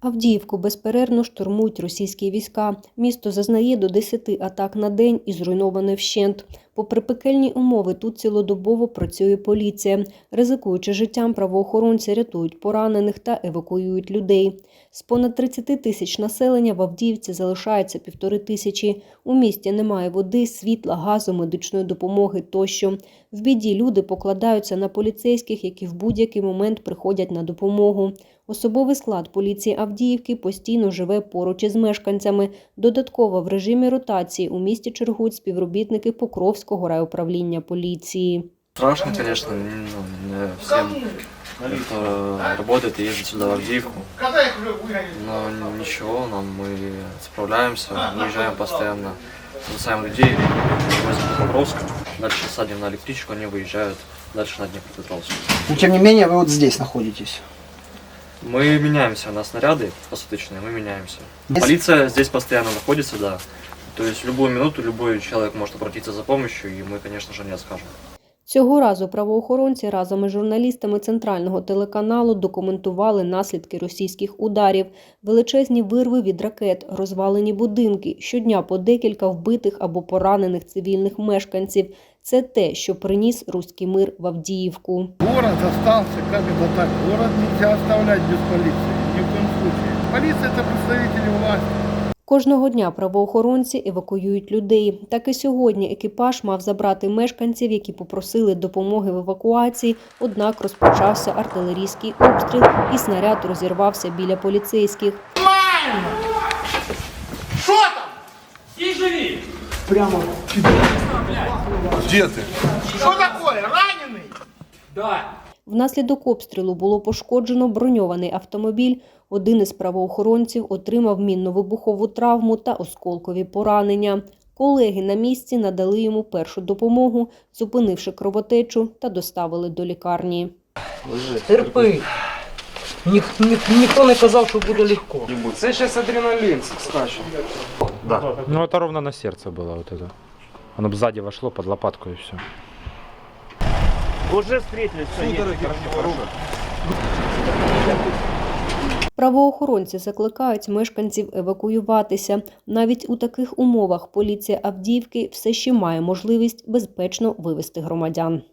Авдіївку безперервно штурмують російські війська. Місто зазнає до 10 атак на день і зруйноване вщент. Попри пекельні умови, тут цілодобово працює поліція. Ризикуючи життям, правоохоронці рятують поранених та евакуюють людей. З понад 30 тисяч населення в Авдіївці залишається півтори тисячі. У місті немає води, світла, газу, медичної допомоги тощо. В біді люди покладаються на поліцейських, які в будь-який момент приходять на допомогу. Особовий склад поліції Авдіївки постійно живе поруч із мешканцями. Додатково в режимі ротації у місті чергують співробітники Покровського райуправління поліції. Страшно, конечно, ну, не всем, кто работает и ездит сюда в Авдеевку. Но ничего, нам мы справляемся, выезжаем постоянно, бросаем людей, возим до Покровска, дальше садим на электричку, они выезжают дальше на Днепропетровск. Но тем не менее, вы вот здесь находитесь. Мы меняемся на снаряды посуточные, мы меняемся. Здесь- Полиция здесь постоянно находится, да. То есть в любую минуту любой человек может обратиться за помощью, и мы, конечно же, не откажем. Цього разу правоохоронці разом із журналістами центрального телеканалу документували наслідки російських ударів, величезні вирви від ракет, розвалені будинки, щодня по декілька вбитих або поранених цивільних мешканців. Це те, що приніс руський мир в Авдіївку. Город остался, как это так? Город нельзя оставлять без полиции, ни в коем случае. Полиция это представители власти. Кожного дня правоохоронці евакуюють людей. Так і сьогодні екіпаж мав забрати мешканців, які попросили допомоги в евакуації. Однак розпочався артилерійський обстріл, і снаряд розірвався біля поліцейських. Где ты? Что такое? Раненый? Внаслідок обстрілу було пошкоджено броньований автомобіль. Один із правоохоронців отримав мінно-вибухову травму та осколкові поранення. Колеги на місці надали йому першу допомогу, зупинивши кровотечу та доставили до лікарні. Терпи. Ніх, ніх, ніхто не казав, що буде легко. Це зараз адреналін скаче. Ну, это ровно на сердце было вот это. Оно бы сзади вошло под лопатку и все. Уже встретились, все. Правоохоронці закликають мешканців евакуюватися. Навіть у таких умовах поліція Авдіївки все ще має можливість безпечно вивести громадян.